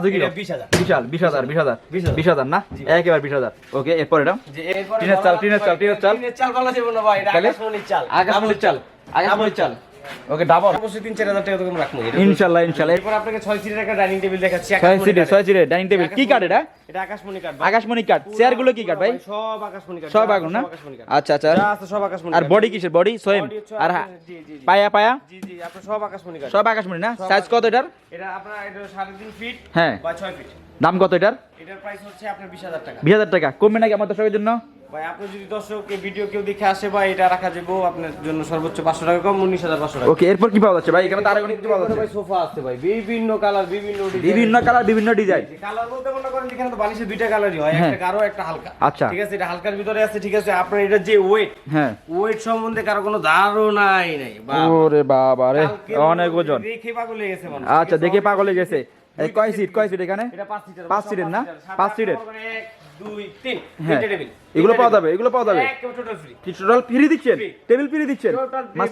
বিশাল বিশ হাজার বিশ হাজার। বিশ হাজার। না? একেবারে বিশ হাজার। ওকে এরপর এটা? টিনের চাল, টিনের চাল, টিনের চাল। টিনের চাল বলা যাবে না ভাই, আকাশমণির চাল। আকাশমণির চাল। আকাশমণির চাল। ওকে ডাবল অবশ্যই তিন চার হাজার টাকা তোকে রাখব এরপর আপনাকে সিটের একটা ডাইনিং টেবিল দেখাচ্ছি ছয় আকাশমণি সিটে কাঠের। ছয় সিটে ডাইনিং টেবিল কি কাঠ এটা? এটা আকাশমণি ভাই। আকাশমণি কাঠ চেয়ারগুলো কি কাঠ ভাই? সব আকাশমণি কাঠ সব আগুন না। আচ্ছা আচ্ছা। যা আছে সব আকাশমণি আর বডি কিসের? বডি সোয়েম আর। পায়া পায়া? জি, জি, আপনার সব আকাশমণি কাঠ। সব আকাশমণি না? সাইজ কত এটার? এটা আপনার এটা সাড়ে তিন ফিট হ্যাঁ। বা ছয় ফিট দাম কত এটার? এটার প্রাইস হচ্ছে আপনার বিশ হাজার টাকা। বিশ হাজার টাকা। কমবে নাকি আমার দর্শকের জন্য? ভাই আপনি যদি দর্শক ভিডিও কেউ দেখে আসে বা এটা রাখা যাব আপনার জন্য সর্বোচ্চ পাঁচশো টাকা কম উনিশ হাজার পাঁচশো টাকা। ওকে এরপর কি পাওয়া যাচ্ছে? ভাই এখানে তো আরও অনেক পাওয়া যাচ্ছে ভাই সোফা আসতে ভাই বিভিন্ন কালার বিভিন্ন বিভিন্ন কালার বিভিন্ন ডিজাইন কালার বলতে মনে করেন এখানে তো বালিশে দুইটা কালারই হয় হ্যাঁ। একটা গাঢ় একটা হালকা। আচ্ছা। ঠিক আছে এটা হালকার ভিতরে আছে ঠিক আছে আপনার এটা যে ওয়েট হ্যাঁ। ওয়েট সম্বন্ধে কারও কোনো ধারণাই নাই ওরে বাবা রে অনেক ওজন। দেখে পাগল হয়ে গেছে আচ্ছা দেখে পাগল হয়ে গেছে। কয় সিট কয় সিট এখানে? এটা পাঁচ সিটার পাঁচ সিটের না? পাঁচ সিটের? মনে দুই তিন। হ্যাঁ। তিনটে টেবিল। এগুলো পাওয়া যাবে এগুলো পাওয়া যাবে। একেবারে total কি টোটাল ফ্রি দিচ্ছেন। টেবিল ফ্রি দিচ্ছেন।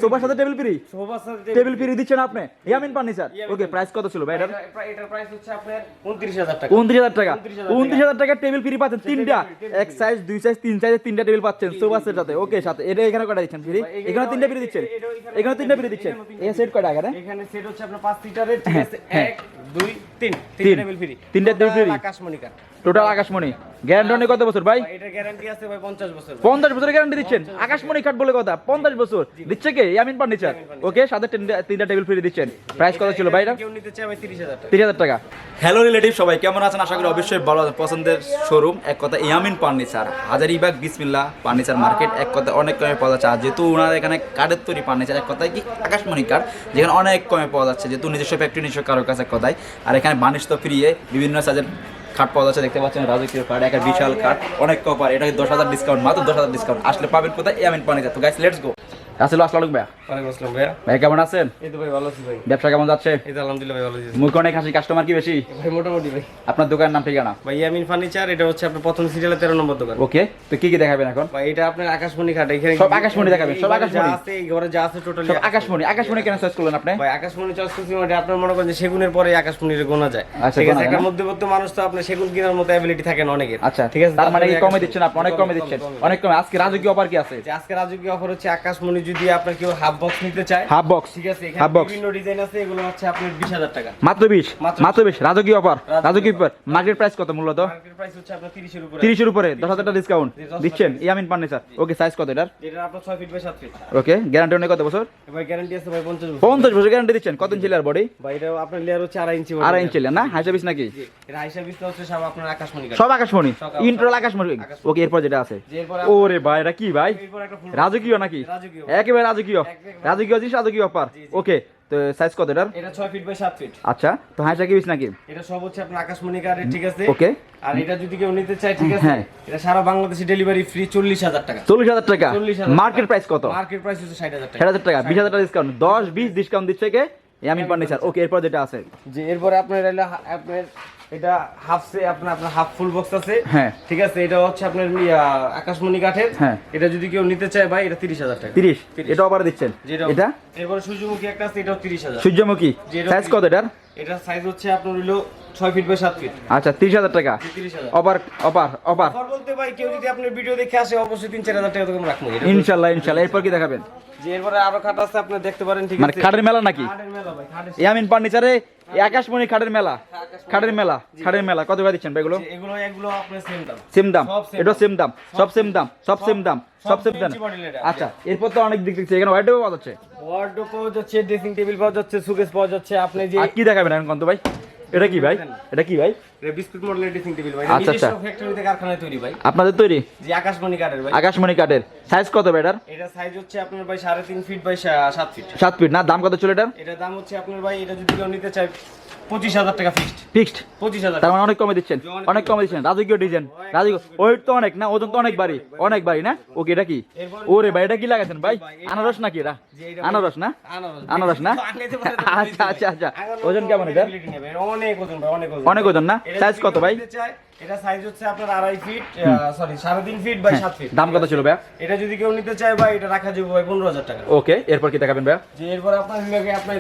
সোফার সাথে টেবিল ফ্রি? সোফার সাথে টেবিল ফ্রি দিচ্ছেন আপনি? ইয়ামিন ফার্নিচার। ওকে প্রাইস কত ছিল ভাই? এটার প্রাইস হচ্ছে আপনার টাকা। উনত্রিশ হাজার টাকা। 29,000 টাকা। টেবিল ফ্রি পাচ্ছেন তিনটা। এক সাইজ দুই সাইজ তিন সাইজের তিনটা টেবিল পাচ্ছেন সোফা সাথে ওকে সাথে। এটা এখানে কয়টা দিচ্ছেন ফ্রি? এখানে- তিনটা ফ্রি দিচ্ছেন। এখানে- তিনটা ফ্রি দিচ্ছেন। এই সেট কয়টা এখানে? এখানে সেট হচ্ছে আপনার পাঁচ সিটারের ঠিক আছে। এক দুই তিন তিন। তিনটা টেবিল ফ্রি তিনটা টেবিল free। আকাশমণি কাঠ টোটাল আকাশমণি। গ্যারান্টি কত বছর ভাই? এটার গ্যারান্টি আছে ভাই পঞ্চাশ বছর। ভাই। পঞ্চাশ বছরের গ্যারান্টি দিচ্ছেন? আকাশমণি কাঠ বলে কথা পঞ্চাশ বছর। দিচ্ছে কে? ইয়ামিন ফার্নিচার ওকে সাথে তিনটা- তিনটা টেবিল ফ্রি দিচ্ছেন। প্রাইস কত ছিল ভাইরা কেউ নিতে চায় ভাই তিরিশ হাজার টাকা। তিরিশ হাজার টাকা। হ্যালো রিলেটিভ সবাই কেমন আছেন? আশা করি অবশ্যই ভালো আছেন। পছন্দের শোরুম এক কথা ইয়ামিন ফার্নিচার হাজারিবাগ বিসমিল্লা ফার্নিচার মার্কেট এক কথা অনেক কমে পাওয়া যাচ্ছে। আর যেহেতু ওনার এখানে কাঠের তৈরি ফার্নিচার এক কথায় কি আকাশমণি কাঠ যেখানে অনেক কমে পাওয়া যাচ্ছে। যেহেতু নিজস্ব ফ্যাক্টরি নিজস্ব কারোর কাছে কথায়। আর এখানে বানিশ তো ফিরিয়ে বিভিন্ন সাইজের খাট পাওয়া যাচ্ছে দেখতে পাচ্ছেন রাজকীয় কার্ড একটা বিশাল কার্ড অনেক কপার এটা দশ হাজার ডিসকাউন্ট মাত্র দশ হাজার ডিসকাউন্ট আসলে পাবেন কোথায়? ইয়ামিন ফার্নিচার তো গাইস লেটস গো আসলে আসসালাম ভাইয়া। ওয়ালাইকুম আসসালাম ভাইয়া। ভাই কেমন আছেন? এই তো ভাই ভালো আছি ভাই। ব্যবসা কেমন যাচ্ছে? এই তো আলহামদুলিল্লাহ ভাই ভালো আছি। মুখ অনেক হাসি কাস্টমার কি বেশি? ভাই মোটামুটি ভাই। আপনার দোকানের নাম ঠিকানা? ভাই ইয়ামিন ফার্নিচার এটা হচ্ছে আপনার প্রথম সিরিয়ালের তেরো নম্বর দোকান। ওকে তো কি কি দেখাবেন এখন? ভাই এটা আপনার আকাশমণি খাট এখানে সব আকাশমণি দেখাবেন, সব আকাশমণি। আছে এই ঘরে যা আছে টোটালি সব আকাশমণি। আকাশমণি কেন চয়েস করলেন আপনি? ভাই আকাশমণি চয়েস করছি মানে আপনার মনে করেন যে সেগুনের পরে আকাশমণির গোনা যায়। আচ্ছা, ঠিক আছে একটা না? মধ্যবর্তী মানুষ তো আপনার সেগুন কেনার মতো থাকে না অনেকের। আচ্ছা ঠিক আছে তার মানে কমে দিচ্ছেন আপনি অনেক কমে কমে, দিচ্ছেন। অনেক কমে আজকে রাজকীয় অফার কি আছে? আজকে রাজকীয় অফার হচ্ছে আকাশমণি যদি আপনার কেউ হাফ বক্স নিতে চায় হাফ বক্স ঠিক আছে এখানে বিভিন্ন ডিজাইন আছে এগুলো হচ্ছে আপনার বিশ হাজার টাকা। মাত্র বিশ? মাত্র মাত্র বিশ? রাজকীয় অফার রাজকীয় রাজকীয় অফার মার্কেট প্রাইস কত মূলত? মার্কেট প্রাইস হচ্ছে আপনার তিরিশের উপরে। টাকা ডিসকাউন্ট দিচ্ছেন? ইয়ামিন ফার্নিচার। ওকে সাইজ কত এটার? যেটা আপনার ছয় ফিট বাই সাত ফিট ওকে গ্যারান্টি অনেক কত বছর? এবার গ্যারান্টি আছে ভাই পঞ্চাশ বছর। পঞ্চাশ বছর গ্যারান্টি দিচ্ছেন? কত ইঞ্চি বডি ভাই এটা আপনার লেয়ার হচ্ছে ইঞ্চি আড়াই ইঞ্চি না? হাইসা বিশ নাকি? এটা হচ্ছে সব আপনার আকাশমণি সব আকাশমণি? ইন্ট্রোল আকাশমণি। আকাশমণি। ওকে এরপর যেটা আছে। ওরে ভাই এটা কি ভাই? রাজকীয় নাকি। একেবারে রাজকীয়। রাজকীয় জিনিস রাজকীয় অফার। ওকে তো সাইজ কত এটার? এটা ছয় ফিট বাই সাত ফিট আচ্ছা তো হাইসা কি বিশ নাকি? এটা সব হচ্ছে আপনার আকাশমণি কাঠের ঠিক আছে? ওকে আর এটা যদি কেউ নিতে চায় ঠিক আছে? হ্যাঁ। এটা সারা বাংলাদেশে ডেলিভারি ফ্রি চল্লিশ হাজার টাকা। চল্লিশ হাজার টাকা। মার্কেট প্রাইস কত? মার্কেট প্রাইস হচ্ছে ষাট হাজার ষাট টাকা হাজার টাকা। বিশ হাজার টাকা ডিসকাউন্ট দশ বিশ ডিসকাউন্ট দিচ্ছে কে? ইয়ামিন ফার্নিচার ওকে এরপর যেটা আছে। যে এরপরে আপনার আপনার এটা হাফ সে আপনার আপনার হাফ ফুল বক্স আছে। হ্যাঁ। ঠিক আছে এটা হচ্ছে আপনার আকাশমণি কাঠের। হ্যাঁ। এটা যদি কেউ নিতে চায় ভাই এটা তিরিশ হাজার টাকা। তিরিশ? 30 এটা অফারে দিচ্ছেন? এটা? এরপরে সূর্যমুখী একটা আছে এটাও তিরিশ হাজার। সূর্যমুখী। সাইজ কত এটার? সাইজ হচ্ছে আপনার হলো ছয় ফিট বাই সাত ফিট আচ্ছা তিরিশ হাজার টাকা। অফার অফার অফার বলতে ভাই কেউ যদি আপনার ভিডিও দেখে আসে অবশ্যই তিন চার হাজার টাকা তোকে রাখব ইনশাল্লাহ। এরপর কি দেখাবেন? যে এরপরে আরও খাট আছে আপনি দেখতে পারেন ঠিক মানে খাটের মেলা নাকি? খাটের মেলা ভাই খাটের ইয়ামিন ফার্নিচারে এই আকাশমণি খাটের মেলা। খাটের মেলা খাটের মেলা। কত করে দিচ্ছেন ভাই এগুলো? এগুলো এগুলো আপনার সেম দাম। সেম দাম? এটা সেম দাম। সব সেম দাম। সব সেম দাম। সব সেম দাম। আচ্ছা এরপর তো অনেক দিক এখানে পাওয়া যাচ্ছে। ওয়ার্ডরোব পাওয়া যাচ্ছে ড্রেসিং টেবিল পাওয়া যাচ্ছে সুকেস পাওয়া যাচ্ছে আপনি যে কি দেখাবেন এখন কন্ত ভাই? এটা কি ভাই? এটা কি ভাই? বিস্কুট মডেলের ড্রেসিং টেবিল ভাই। আচ্ছা, আচ্ছা। ফ্যাক্টরিতে কারখানায় তৈরি ভাই। আপনাদের তৈরি? যে আকাশমণি কাঠের ভাই। আকাশমণি কাঠের। সাইজ কত ভাই এটার? এটা সাইজ হচ্ছে আপনার ভাই সাড়ে তিন ফিট বাই সাত ফিট সাত ফিট না দাম কত ছিল এটার? এটার দাম হচ্ছে আপনার ভাই এটা যদি কেউ নিতে চায় পঁচিশ হাজার টাকা ফিক্সড ফিক্সড পঁচিশ হাজার তার মানে অনেক কমে দিচ্ছেন। অনেক কমে দিচ্ছেন। রাজকীয় ডিজাইন রাজকীয় ওয়েট তো অনেক না? ওজন তো অনেক বাড়ি। অনেক বাড়ি না? ওকে এটা কি? ওরে ভাই এটা কি লাগাইছেন ভাই? আনারস নাকি এটা আনারস না? আনারস আনারস না? আনাইতে পারে তো আচ্ছা আচ্ছা আচ্ছা। ওজন কেমন এটা? অনেক ওজন ভাই অনেক ওজন অনেক ওজন না? সাইজ কত ভাই? এটা সাইজ হচ্ছে আপনার আড়াই ফিট সরি সাড়ে তিন ফিট বাই সাত ফিট দাম কত ছিল ভাই এটা যদি কেউ নিতে চায় ভাই এটা রাখা যাবে ভাই পনেরো হাজার টাকা। ওকে এরপর কি দেখাবেন ভাই যে এরপর আপনার বিভাগে আপনার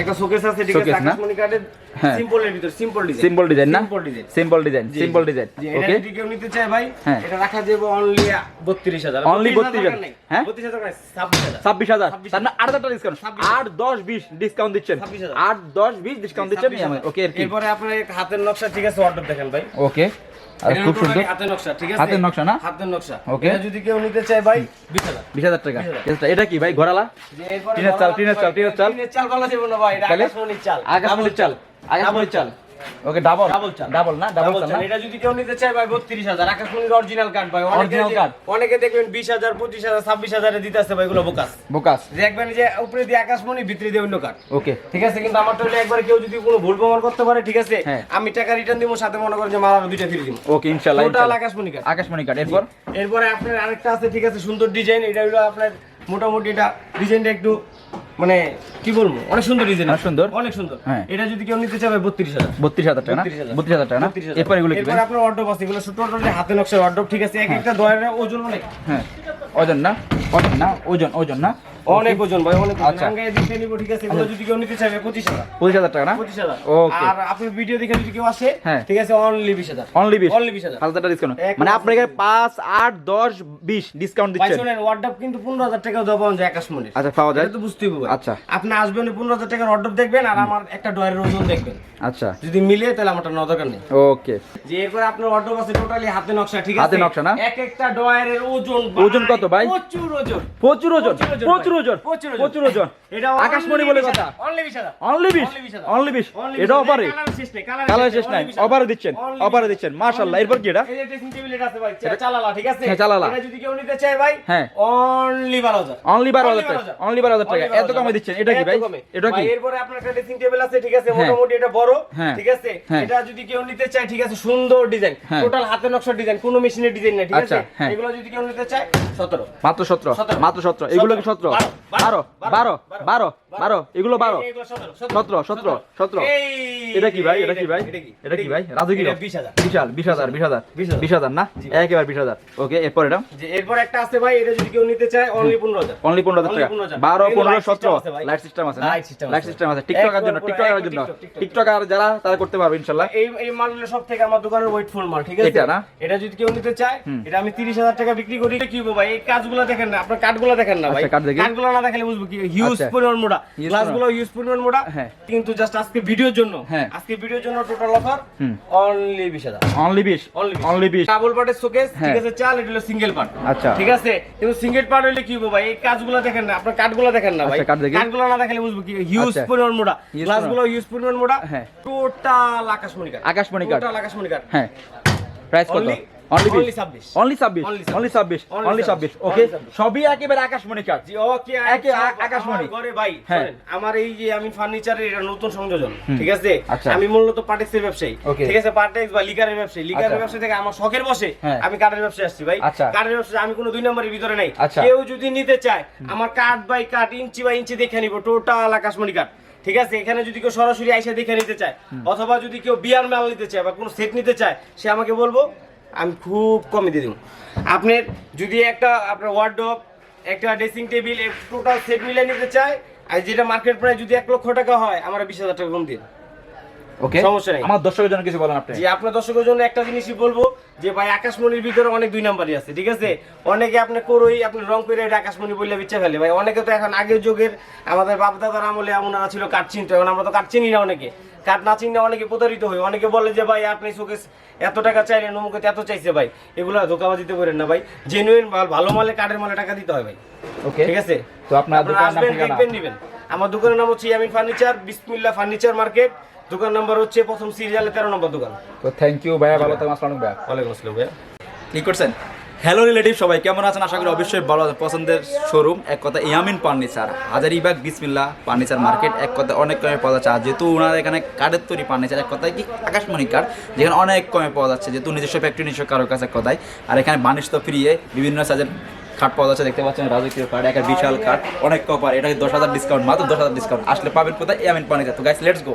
একটা শোকেস আছে ঠিক আছে আকাশমণি কাঠের হ্যাঁ। সিম্পলের ভিতর সিম্পল ডিজাইন সিম্পল ডিজাইন না? সিম্পল ডিজাইন সিম্পল ডিজাইন জি, সিম্পল জি। ডিজাইন জি, এটা ওকে যদি কেউ নিতে চায় ভাই হ্যাঁ। এটা রাখা যাবে অনলি 32000 Only 32,000 হ্যাঁ? 32000 টাকা 26000 ছাব্বিশ হাজার। 26,000 তার মানে আট হাজার টাকা ডিসকাউন্ট 26,000 আট দশ বিশ ডিসকাউন্ট দিচ্ছেন। 26,000 আট দশ বিশ ডিসকাউন্ট দিচ্ছেন। ওকে এরপরে আপনার হাতের নকশা ঠিক আছে অর্ডার দেখেন ভাই। ওকে আর খুব সুন্দর। হাতের নকশা ঠিক আছে? হাতের নকশা না? হাতের নকশা। Okay. যদি কেউ নিতে চায় ভাই 20000 বিশ হাজার টাকা। 20,000 ঠিক আছে, এটা কি ভাই ঘোরালা টিনের চাল, টিনের চাল, টিনের চাল। টিনের চাল বলা যাবে না ভাই এটা আকাশমণির চাল। আকাশমণির চাল। আকাশমণির চাল। ওকে ডাবল ডাবল ডাবল না? ডাবল এটা যদি কেউ নিতে চায় ভাই 32000 আকাশমণির অরিজিনাল কার্ড ভাই। যে- card। অনেকে দেখবেন 20000 25000 26000 এ দিতে ভাই এগুলো বোকাস। বোকাস। দেখবেন যে উপরে দিয়ে আকাশমণি ভিতরে দিয়ে অন্য কার্ড ওকে। ঠিক আছে কিন্তু আমার তাহলে একবার কেউ যদি কোনো ভুল প্রমাণ করতে পারে ঠিক আছে হ্যাঁ। আমি টাকা রিটার্ন দিব সাথে মনে করেন যে মাল আরও দুইটা ফ্রি দিব। ওকে ইনশাআল্লাহ টোটাল। আকাশমণি কার্ড আকাশমণি কার্ড এরপর? এরপরে আপনার আরেকটা আছে ঠিক আছে সুন্দর ডিজাইন এটা হলো আপনার মোটামুটি এটা ডিজাইনটা একটু মানে কি বলব অনেক সুন্দর ডিজাইন অনেক সুন্দর। অনেক সুন্দর। হ্যাঁ। এটা যদি কেউ নিতে চায় বত্রিশ হাজার। বত্রিশ হাজার টাকা না? 32,000 বত্রিশ হাজার টাকা না? এরপর এগুলো কি এরপর আপনার অর্ডার আছে এগুলো ছোট অর্ডার হাতে নকশার অর্ডার ঠিক আছে? এক একটা দয়ের ওজন অনেক। হ্যাঁ। ওজন না ওজন না? ওজন ওজন না? অনেক ওজন ভাই অনেক আচ্ছা। আচ্ছা দিতে নিব ঠিক আছে? এগুলো যদি কেউ নিতে চায় টাকা না? ওকে আর আপনার ভিডিও দেখে যদি কেউ আসে হ্যাঁ। ঠিক আছে অনলি বিশ হাজার। অনলি বিশ? অনলি টাকা ডিসকাউন্ট মানে আপনার এখানে পাঁচ আট দশ বিশ ডিসকাউন্ট ভাই ওয়ার্ডাপ কিন্তু পাওয়া যায় আকাশমণির আচ্ছা পাওয়া যায়। এটা তো বুঝতেই হবে আচ্ছা। আপনি আসবেন পনেরো হাজার টাকার অর্ডার দেখবেন আর আমার একটা ডয়ের ওজন দেখবেন। আচ্ছা। যদি মিলে তাহলে আমারটা নেওয়া দরকার নেই। ওকে যে এরপরে আপনার অর্ডার আছে টোটালি হাতে নকশা ঠিক আছে? হাতে নকশা না? এক একটা ডয়ের ওজন ওজন কত ভাই? প্রচুর ওজন। প্রচুর ওজন প্রচুর ওজন প্রচুর ওজন। এটা আকাশমণি বলে কথা। অনলি 20000 অনলি বিশ অনলি বিশ Only এটাও 20,000 পারে। কালার শেষ নেই অফারে দিচ্ছেন অফারে দিচ্ছেন। মাশাআল্লাহ এরপর কি এটা? এই যে ড্রেসিং টেবিল এটা আছে ভাই চালালা ঠিক আছে? হ্যাঁ, চালালা। এটা যদি কেউ নিতে চায় ভাই হ্যাঁ। অনলি 12000 অনলি বারো হাজার টাকা অনলি বারো হাজার টাকা। এত কমে দিচ্ছেন এটা কি ভাই এটা কি? এরপরে আপনার একটা ড্রেসিং টেবিল আছে ঠিক আছে হ্যাঁ। মোটামুটি এটা বড় হ্যাঁ। ঠিক আছে? হ্যাঁ। এটা যদি কেউ নিতে চায় ঠিক আছে সুন্দর ডিজাইন হ্যাঁ। টোটাল হাতে নকশা ডিজাইন কোনো মেশিনের ডিজাইন না ঠিক আছে? আচ্ছা, হ্যাঁ। এগুলো যদি কেউ নিতে চায় 17 মাত্র সতেরো সতেরো। মাত্র সতেরো। এগুলো কি সতেরো? বারো, বারো বারো বারো এগুলো বারো। এগুলো 17 সতেরো সতেরো সতেরো। এটা কি ভাই? এটা কি ভাই? এটা কি? ভাই? এটা 20000 বিশাল বিশ হাজার বিশ হাজার। বিশ হাজার। না? একেবারে বিশ হাজার। ওকে এরপর এটা? এরপর একটা আছে ভাই এটা যদি কেউ নিতে চায় অনলি 15000 অনলি পনেরো হাজার টাকা। বারো পনেরো সতেরো। লাইট সিস্টেম আছে লাইট সিস্টেম আছে। টিকটকের জন্য একবার টিকটকের জন্য। TikTok। টিকটকার যারা তারা করতে পারবে ইনশাল্লাহ। এই এই মালগুলো সব থেকে আমার দোকানের ওয়েটফুল মাল ঠিক আছে? এটা না? এটা যদি কেউ নিতে চায় এটা আমি 30000 টাকা বিক্রি করি। কি ভাই? এই কাজগুলো দেখেন না আপনার কার্ডগুলো দেখেন না ভাই? আচ্ছা, দেখি। কার্ডগুলো না দেখালে বুঝব কি? হিউজ আচ্ছা। পরিমাণ Huge গ্লাসগুলো হিউজ পরিমাণ মোটা। হ্যাঁ। কিন্তু জাস্ট আজকে ভিডিওর জন্য হ্যাঁ। আজকে ভিডিওর জন্য টোটাল অফার। অনলি 20000 অনলি বিশ। অনলি অনলি বিশ। ডাবল পার্টের শোকেস হ্যাঁ। ঠিক আছে চাল এটা হলো সিঙ্গেল পার্ট আচ্ছা। ঠিক আছে? কিন্তু সিঙ্গেল পার্ট হলে কি বলব ভাই? এই কাজগুলো দেখেন না আপনার কার্ডগুলো দেখেন না ভাই। আচ্ছা। কার্ডগুলো না দেখালে বুঝব কি? হিউজ। পরিমাণ Huge গ্লাসগুলো হিউজ পরিমাণ হ্যাঁ। টোটাল আকাশমণি কার্ড আকাশমণি কার্ড টোটাল আকাশমণি কার্ড হ্যাঁ। প্রাইস কত? অনলি 26 অনলি ছাব্বিশ Only অনলি ছাব্বিশ Only অনলি 26 ওকে সবই একেবারে আকাশমণি কার্ড জি ওকে একে আকাশমণি। ঘরে ভাই হ্যাঁ। আমার এই যে আমি ফার্নিচারের এটা নতুন সংযোজন ঠিক আছে? আচ্ছা। আমি মূলত পার্টেক্সের ব্যবসায়ী ঠিক আছে? পার্টেক্স বা লিকারের ব্যবসায়ী। লিকারের আচ্ছা। ব্যবসা থেকে আমার শখের বসে হ্যাঁ। আমি কাঠের ব্যবসায় আসছি ভাই। আচ্ছা। কাঠের ব্যবসা আমি কোনো দুই নম্বরের ভিতরে নাই। কেউ যদি নিতে চায় আমার কাঠ বাই কাঠ ইঞ্চি বাই ইঞ্চি দেখে নিব টোটাল আকাশমণি কাঠ ঠিক আছে? এখানে যদি কেউ সরাসরি আইসা দেখে নিতে চায় অথবা যদি কেউ বিয়ার মাল নিতে চায় বা কোনো সেট নিতে চায় সে আমাকে বলব আমি খুব কমে দিয়ে দেবো। আপনার যদি একটা আপনার ওয়ার্ডরোব একটা ড্রেসিং টেবিল টোটাল সেট মিলে নিতে চায়, আর যেটা মার্কেট প্রায় যদি এক লক্ষ টাকা হয়, আমরা বিশ হাজার টাকা কম দিন। ওকে সমস্যা নেই। আমার দর্শকের জন্য কিছু বলেন আপনি। যে আপনার দর্শকের জন্য একটা জিনিসই বলব যে ভাই আকাশমণির ভিতরে অনেক দুই নাম্বারই আছে ঠিক আছে? অনেকে আপনি করই আপনি রং করে আকাশমণি বললে বিচ্ছে ফেলে। ভাই অনেকে তো এখন আগের যুগের আমাদের বাপ দাদার আমলে ওনারা ছিল কাঠ চিনতো এখন আমরা তো কাঠ চিনি না অনেকে। কাঠ না চিনলে অনেকে প্রতারিত হয়। অনেকে বলে যে ভাই আপনি চোখে এত টাকা চাইলেন অমুকে এত চাইছে ভাই। এগুলো ধোকাবাজিতে করেন না ভাই। জেনুইন ভালো মালে কাঠের মালে টাকা দিতে হয় ভাই। ওকে ঠিক আছে? তো আপনার আসবেন দেখবেন নিবেন। আমার দোকানের নাম হচ্ছে Yamin furniture Bismillah furniture market. দোকান নাম্বার হচ্ছে প্রথম সিরিয়ালে তেরো নম্বর দোকান। তো থ্যাংক ইউ ভাইয়া ভালো থাকুন আসসালামু ভাইয়া। ওয়ালাইকুম আসসালাম ভাইয়া। কি করছেন? হ্যালো রিলেটিভ সবাই কেমন আছেন? আশা করি অবশ্যই ভালো আছেন। পছন্দের শোরুম এক কথা ইয়ামিন ফার্নিচার হাজারিবাগ বিসমিল্লা ফার্নিচার মার্কেট এক কথা অনেক কমে পাওয়া যাচ্ছে। আর যেহেতু ওনার এখানে কাঠের তৈরি ফার্নিচার এক কথায় কি আকাশমণি কাঠ যেখানে অনেক কমে পাওয়া যাচ্ছে। যেহেতু নিজস্ব ফ্যাক্টরি নিজস্ব কারোর কাছে এক কথায়। আর এখানে বানিশ তো ফ্রিয়ে বিভিন্ন সাইজের খাট পাওয়া যাচ্ছে। দেখতে পাচ্ছেন রাজকীয় কাঠ একটা বিশাল কাঠ অনেক কপার এটা দশ হাজার ডিসকাউন্ট মাত্র দশ হাজার ডিসকাউন্ট আসলে পাবেন কোথায়? ইয়ামিন ফার্নিচার তো গাইস লেটস গো